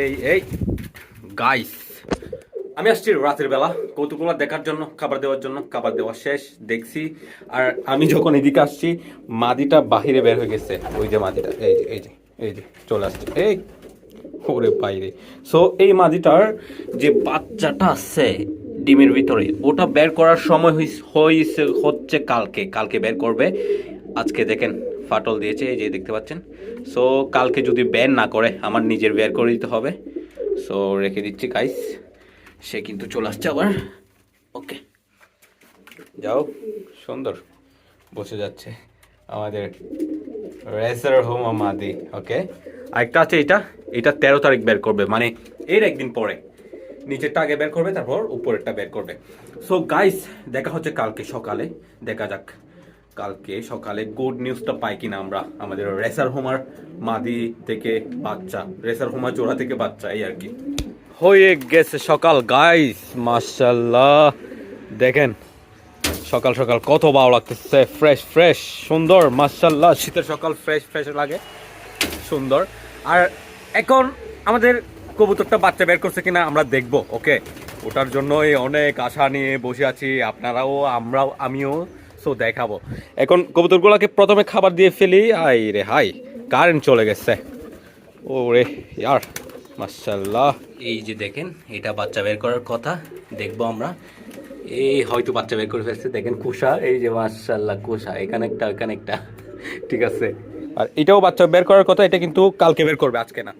এই এই গাইস আমি আসছি রাতের বেলা কৌতুকগুলো দেখার জন্য, খাবার দেওয়ার জন্য, খাবার দেওয়া শেষ, দেখছি। আর আমি যখন এদিকে আসছি, মাদিটা বাহিরে বের হয়ে গেছে। ওই যে মাদিটা, এই যে এই যে এই যে, চলে আসছে। এই, ওরে বাইরে। সো এই মাদিটার যে বাচ্চাটা আছে ডিমের ভিতরে, ওটা বের করার সময় হইছে হচ্ছে কালকে। কালকে বের করবে। আজকে দেখেন ফাটল দিয়েছে, এই যে দেখতে পাচ্ছেন। সো কালকে যদি বের না করে, আমার নিজের বের করে দিতে হবে। সো রেখে দিচ্ছি গাইস সে কিন্তু চলে আসছে আবার। ওকে যাও, সুন্দর। বসে যাচ্ছে আমাদের রেসার হোম মাদি ওকে আরেকটা আছে এটা। এটা তেরো তারিখ বের করবে মানে এর একদিন পরে। নিচেরটা আগে বের করবে, তারপর উপরেরটা বের করবে। সো গাইস দেখা হচ্ছে কালকে সকালে। দেখা যাক। কালকে সকালে গুড নিউজটা পাই কিনা আমরা, আমাদের রেসার হোমার মাদি থেকে বাচ্চা, রেসার হোমার জোড়া থেকে বাচ্চা, এই আর কি। হয়ে গেছে সকাল গাইস মাশাল্লাহ দেখেন, সকাল সকাল কত ভালো লাগতেছে ফ্রেশ ফ্রেশ সুন্দর মাশাল্লাহ শীতের সকাল ফ্রেশ ফ্রেশ লাগে, সুন্দর। আর এখন আমাদের কবুতরটা বাচ্চা বের করছে কিনা আমরা দেখব ওকে ওটার জন্যই অনেক আশা নিয়ে বসে আছি, আপনারাও, আমরাও, আমিও। সো দেখাবো। এখন কবুতরগুলোকে প্রথমে খাবার দিয়ে ফেলি। আই রে হাই কারেন্ট চলে গেছে। ও রে ইয়ার মাশাল্লাহ এই যে দেখেন এটা বাচ্চা বের করার কথা দেখব আমরা। এই হয়তো বাচ্চা বের করে ফেলছে দেখেন কুষা এই যে মাশাল্লাহ কুষা এখানে একটা এখানে একটা ঠিক আছে। আর এটাও বাচ্চা বের করার কথা এটা কিন্তু কালকে বের করবে আজকে না।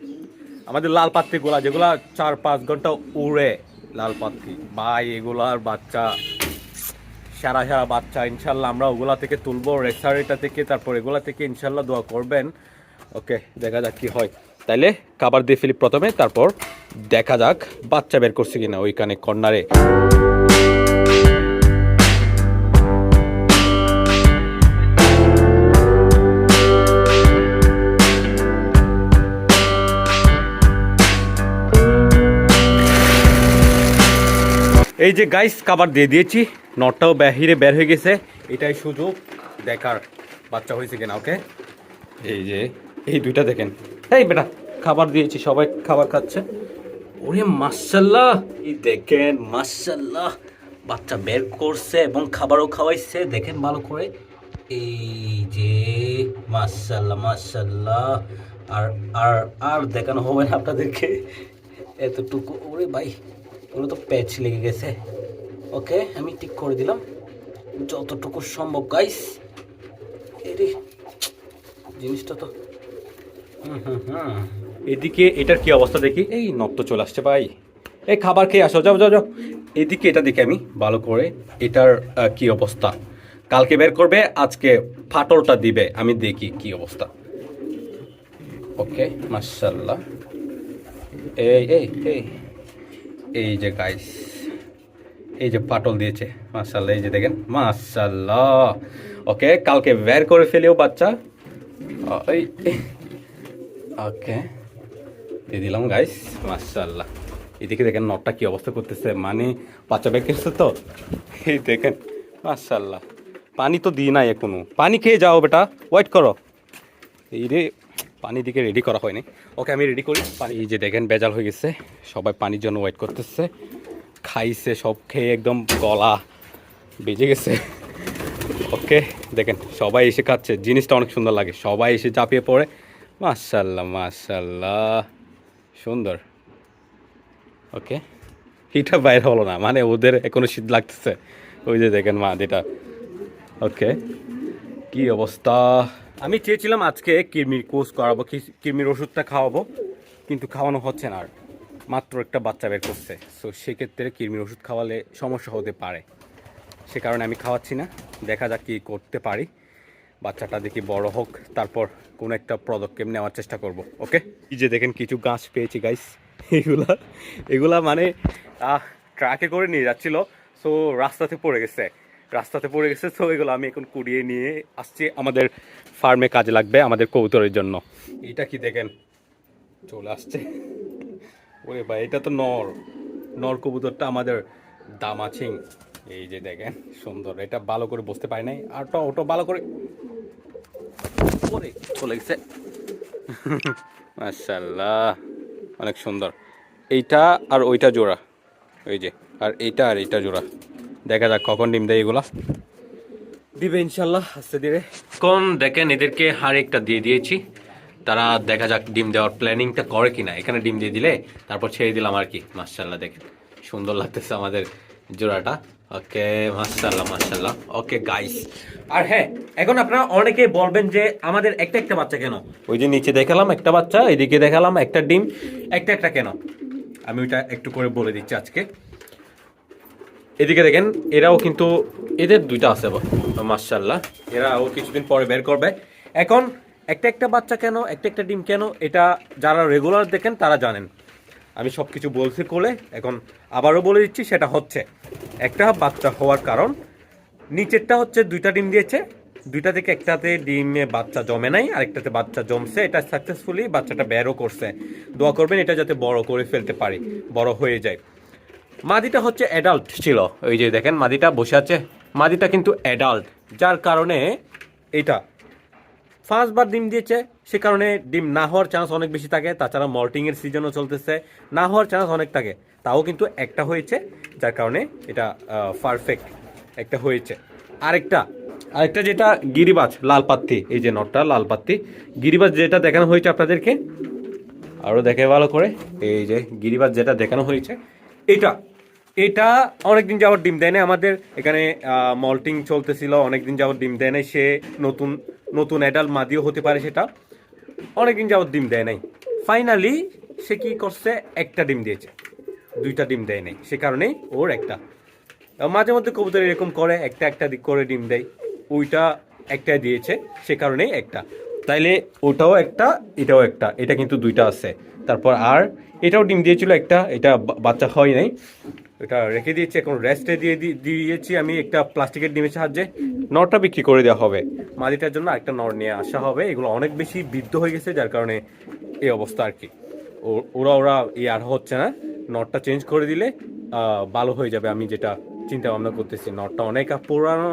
আমাদের লাল পাত্রিগুলা যেগুলা চার পাঁচ ঘণ্টা উড়ে লাল পাত্রি। ভাই এগুলার বাচ্চা। সারা সারা বাচ্চা, ইনশাল্লাহ আমরা ওগুলা থেকে তুলবো, রেসারিটা থেকে, তারপর এগুলা থেকে ইনশাল্লাহ দোয়া করবেন। ওকে, দেখা যাক কি হয়। তাইলে খাবার দিয়ে ফেলি প্রথমে, তারপর দেখা যাক বাচ্চা বের করছে কিনা ওইখানে কর্নারে। এই যে গাইস খাবার দিয়ে দিয়েছি। নটটাও বাহিরে বের হয়ে গেছে। এটাই সুযোগ। দেখার বাচ্চা হয়েছে কিনা ওকে এই যে, এই দুইটা দেখেন। এই বেটা, খাবার দিয়েছি, সবাই খাবার খাচ্ছে। ওরে মাশাল্লাহ এই দেখেন মাশাল্লাহ বাচ্চা বের করছে এবং খাবারও খাওয়াইছে। দেখেন ভালো করে। এই যে মাশাল্লাহ মাশাল্লাহ আর আর আর দেখানো হবে না আপনাদেরকে। এতটুকু, ওরে ভাই! ওগুলো তো প্যাচ লেগে গেছে। ওকে, আমি ঠিক করে দিলাম। যতটুকু সম্ভব গাইস এরে জিনিসটা তো এদিকে এটার কি অবস্থা দেখি? এই নখ চলে আসছে ভাই। এই খাবার খেয়ে আসো, যাও যাও যাও। এদিকে এটা দেখি আমি, ভালো করে। এটার কি অবস্থা? কালকে বের করবে, আজকে ফাটলটা দিবে। আমি দেখি কি অবস্থা। ওকে মাশাল্লাহ এই এই এই। এই যে গাইস এই যে পাটল দিয়েছে মাশাল্লাহ এই যে দেখেন মাশাল্লাহ ওকে কালকে বের করে ফেলেও বাচ্চা। ওই ওকে দিয়ে দিলাম গাইস মাশাল্লাহ এদিকে দেখেন নটটা কি অবস্থা করতেছে মানে বাচ্চা বের করছে তো। এই দেখেন মাশাল্লাহ পানি তো দিই নাই এখনও। পানি খেয়ে যাও বেটা ওয়েট করো। এই রে পানি দিকে রেডি করা হয়নি। ওকে, আমি রেডি করি। পানি যে দেখেন বেজাল হয়ে গেছে। সবাই পানির জন্য ওয়েট করতেছে। খাইছে, সব খেয়ে একদম গলা বেজে গেছে। ওকে, দেখেন, সবাই এসে খাচ্ছে। জিনিসটা অনেক সুন্দর লাগে। সবাই এসে চাপিয়ে পড়ে। মাশাল্লাহ মাশাল্লাহ। সুন্দর। ওকে হিটা বাইরে হলো না। মানে ওদের এখনও শীত লাগতেছে। ওই যে দেখেন মা, যেটা। ওকে, কি অবস্থা? আমি চেয়েছিলাম আজকে কিরমির কোর্স করাবো, কি- কিরমির ওষুধটা খাওয়াবো, কিন্তু খাওয়ানো হচ্ছে না আর। মাত্র একটা বাচ্চা বের করছে সো সেক্ষেত্রে কিরমির ওষুধ খাওয়ালে সমস্যা হতে পারে। সে কারণে আমি খাওয়াচ্ছি না, দেখা যাক কী করতে পারি। বাচ্চাটা দেখি বড় হোক, তারপর কোনো একটা পদক্ষেপ নেওয়ার চেষ্টা করব ওকে যে দেখেন কিছু গাছ পেয়েছি গাইস এগুলা এগুলা মানে ট্রাকে করে নিয়ে যাচ্ছিল সো রাস্তাতে পড়ে গেছে। রাস্তাতে পড়ে গেছে, তো এগুলো আমি এখন কুড়িয়ে নিয়ে আসছি। আমাদের ফার্মে কাজে লাগবে আমাদের কবুতরের জন্য। এটা কি দেখেন? চলে আসছে। ওরে ভাই, এটা তো নর। নর কবুতরটা আমাদের দামাছিং এই যে দেখেন, সুন্দর। এটা ভালো করে বুঝতে পারি নাই। আর তো ওটা ভালো করে চলে গেছে। মাশাল্লাহ অনেক সুন্দর। এইটা আর ওইটা জোড়া। ওই যে, আর এইটা আর এইটা জোড়া। দেখা যাক কখন ডিম দেয় এগুলা। দিবে ইনশাল্লাহ আস্তে ধীরে। কোন দেখেন এদেরকে হার একটা দিয়ে দিয়েছি। তারা দেখা যাক ডিম দেওয়ার প্ল্যানিংটা করে কিনা। এখানে ডিম দিয়ে দিলে তারপর ছেড়ে দিলাম আর কি। মার্শাল্লাহ দেখেন সুন্দর লাগতেছে আমাদের জোড়াটা। ওকে মার্শাল্লাহ মার্শাল্লাহ ওকে গাইস আর হ্যাঁ এখন আপনারা অনেকে বলবেন যে আমাদের একটা একটা বাচ্চা কেন? ওই যে নিচে দেখালাম একটা বাচ্চা এদিকে দেখালাম একটা ডিম একটা একটা কেন? আমি ওইটা একটু করে বলে দিচ্ছি আজকে। এদিকে দেখেন, এরাও কিন্তু, এদের দুইটা আছে মার্শাল্লাহ এরাও কিছুদিন পরে বের করবে। এখন, একটা একটা বাচ্চা কেন, একটা একটা ডিম কেন, এটা যারা রেগুলার দেখেন, তারা জানেন। আমি সব কিছু বলছি কোলে, এখন আবারও বলে দিচ্ছি, সেটা হচ্ছে, একটা বাচ্চা হওয়ার কারণ, নিচেরটা হচ্ছে দুইটা ডিম দিয়েছে, দুইটা থেকে একটাতে ডিমে বাচ্চা জমে নাই, আরেকটাতে বাচ্চা জমছে, এটা সাকসেসফুলি বাচ্চাটা বেরও করছে। দোয়া করবেন, এটা যাতে বড় করে ফেলতে পারি, বড় হয়ে যায়। মাদিটা হচ্ছে অ্যাডাল্ট ছিল। ওই যে দেখেন, মাদিটা বসে আছে। মাদিটা কিন্তু অ্যাডাল্ট যার কারণে এটা পাঁচবার ডিম দিয়েছে, সে কারণে ডিম না হওয়ার চান্স অনেক বেশি থাকে। তাছাড়া মল্টিং এর সিজনও চলতেছে। না হওয়ার চান্স অনেক থাকে। তাও কিন্তু একটা হয়েছে, যার কারণে এটা পারফেক্ট একটা হয়েছে। আরেকটা আরেকটা যেটা গিরিবাজ, লাল পাত্তি। এই যে নটটা লাল পাত্তি। গিরিবাজ যেটা দেখানো হয়েছে আপনাদেরকে আরও দেখে ভালো করে। এই যে গিরিবাজ যেটা দেখানো হয়েছে এটা এটা অনেকদিন যাওয়ার ডিম দেয় না আমাদের এখানে মল্টিং চলতেছিল, অনেকদিন যাওয়ার ডিম দেয় নাই। সে নতুন নতুন অ্যাডাল্ট মাদিও হতে পারে সেটা। অনেকদিন যাওয়ার ডিম দেয় নাই। ফাইনালি সে কি করছে? একটা ডিম দিয়েছে। দুইটা ডিম দেয় নাই। সে কারণেই ওর একটা। মাঝে মধ্যে কবুতর এরকম করে একটা একটা দিক করে ডিম দেয়। ওইটা একটা দিয়েছে। সে কারণেই একটা। তাইলে ওটাও একটা, এটাও একটা, এটা কিন্তু দুইটা আছে। তারপর আর, এটাও ডিম দিয়েছিল একটা, এটা বাচ্চা হয় নাই। এটা রেখে দিয়েছি, এখন রেস্টে দিয়ে দিয়েছি আমি একটা প্লাস্টিকের ডিমের সাহায্যে। নরটা বিক্রি করে দেওয়া হবে। মাদিটার জন্য একটা নর নিয়ে আসা হবে। এগুলো অনেক বেশি বৃদ্ধ হয়ে গেছে, যার কারণে এই অবস্থা আর কি। ওরা ওরা এই আর হচ্ছে না। নটটা চেঞ্জ করে দিলে ভালো হয়ে যাবে আমি যেটা চিন্তা ভাবনা করতেছি। নটটা অনেক পুরানো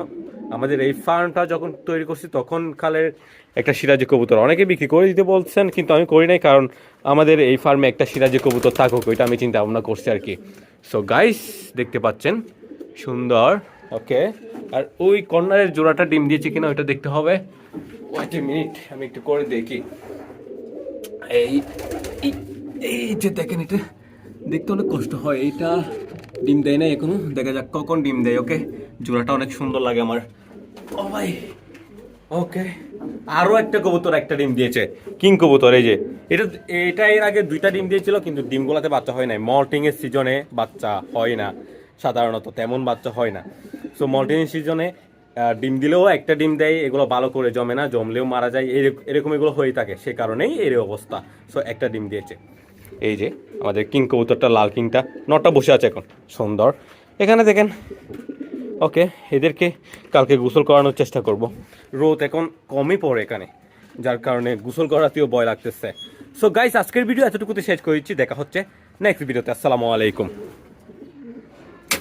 আমাদের এই ফার্মটা যখন তৈরি করছি, তখন কালের একটা সিরাজি কবুতর। অনেকে বিক্রি করে দিতে বলছেন, কিন্তু আমি করি নাই, কারণ আমাদের এই ফার্মে একটা সিরাজি কবুতর থাকুক, ওইটা আমি চিন্তা ভাবনা করছি আর কি। সো গাইস দেখতে পাচ্ছেন? সুন্দর। ওকে আর ওই কর্নারের জোড়াটা ডিম দিয়েছে কিনা, ওইটা দেখতে হবে। মিনিট আমি একটু করে দেখি। এই- এই যে দেখেন এটা, দেখতে অনেক কষ্ট হয়। এইটা ডিম দেয় না এখনও, দেখা যাক কখন ডিম দেয় ওকে জোড়াটা অনেক সুন্দর লাগে আমার। ও ভাই। ওকে। আরও একটা কবুতর একটা ডিম দিয়েছে। কিং কবুতর, এই যে। এটা এটা এর আগে দুইটা ডিম দিয়েছিল, কিন্তু ডিমগুলোতে বাচ্চা হয় না মল্টিং এর সিজনে বাচ্চা হয় না। সাধারণত তেমন বাচ্চা হয় না। সো মল্টিং এর সিজনে ডিম দিলেও একটা ডিম দেয়, এগুলো ভালো করে জমে না, জমলেও মারা যায়, এরক- এরকম এগুলো হয়ে থাকে। সে কারণেই এর অবস্থা। সো একটা ডিম দিয়েছে। এই যে, আমাদের কিং কবুতরটা, লাল কিংটা নটা বসে আছে এখন। সুন্দর। এখানে দেখেন ওকে এদেরকে কালকে গোসল করানোর চেষ্টা করব। রোদ এখন কমই পড়ে এখানে, যার কারণে গোসল করাতেও ভয় লাগতেছে। সো গাইস আজকের ভিডিও এতটুকুতে শেষ করেছি, দেখা হচ্ছে নেক্সট ভিডিওতে আসসালামু আলাইকুম।